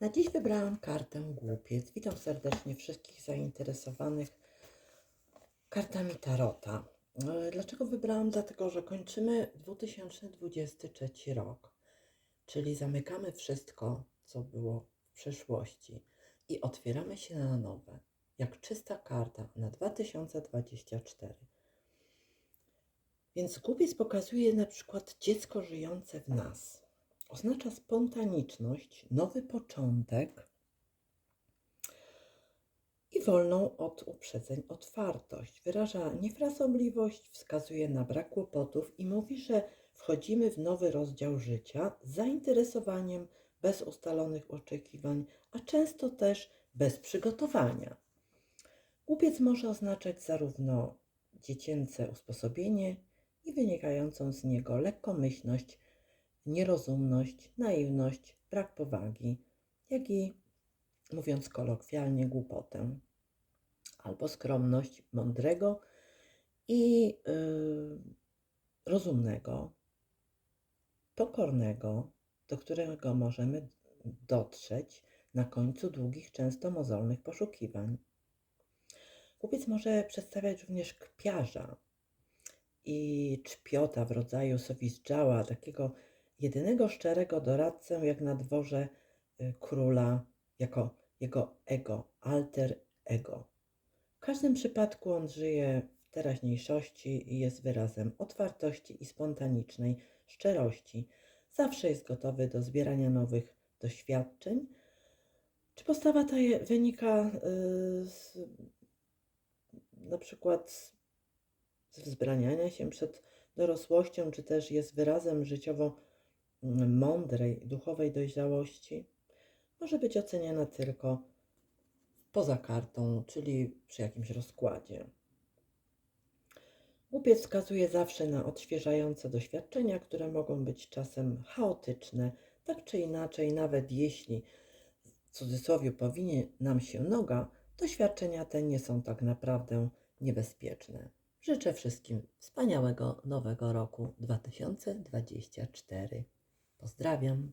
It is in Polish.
Na dziś wybrałam kartę głupiec. Witam serdecznie wszystkich zainteresowanych kartami Tarota. E, Dlaczego wybrałam? Dlatego, że kończymy 2023 rok, czyli zamykamy wszystko, co było w przeszłości i otwieramy się na nowe, jak czysta karta na 2024. Więc głupiec pokazuje na przykład dziecko żyjące w nas. Oznacza spontaniczność, nowy początek i wolną od uprzedzeń otwartość. Wyraża niefrasobliwość, wskazuje na brak kłopotów i mówi, że wchodzimy w nowy rozdział życia z zainteresowaniem, bez ustalonych oczekiwań, a często też bez przygotowania. Głupiec może oznaczać zarówno dziecięce usposobienie i wynikającą z niego lekkomyślność, nierozumność, naiwność, brak powagi, jak i, mówiąc kolokwialnie, głupotę, albo skromność mądrego i yy, rozumnego, pokornego, do którego możemy dotrzeć na końcu długich, często mozolnych poszukiwań. Kupiec może przedstawiać również kpiarza i czpiota w rodzaju sowizdżała, takiego jedynego szczerego doradcę jak na dworze y, króla, jako jego ego, alter ego. W każdym przypadku on żyje w teraźniejszości i jest wyrazem otwartości i spontanicznej szczerości. Zawsze jest gotowy do zbierania nowych doświadczeń. Czy postawa ta wynika y, z, na przykład z wzbraniania się przed dorosłością, czy też jest wyrazem życiowo mądrej, duchowej dojrzałości, może być oceniana tylko poza kartą, czyli przy jakimś rozkładzie. Głupiec wskazuje zawsze na odświeżające doświadczenia, które mogą być czasem chaotyczne, tak czy inaczej, nawet jeśli w cudzysłowie powinie nam się noga, doświadczenia te nie są tak naprawdę niebezpieczne. Życzę wszystkim wspaniałego nowego roku 2024. Pozdrawiam.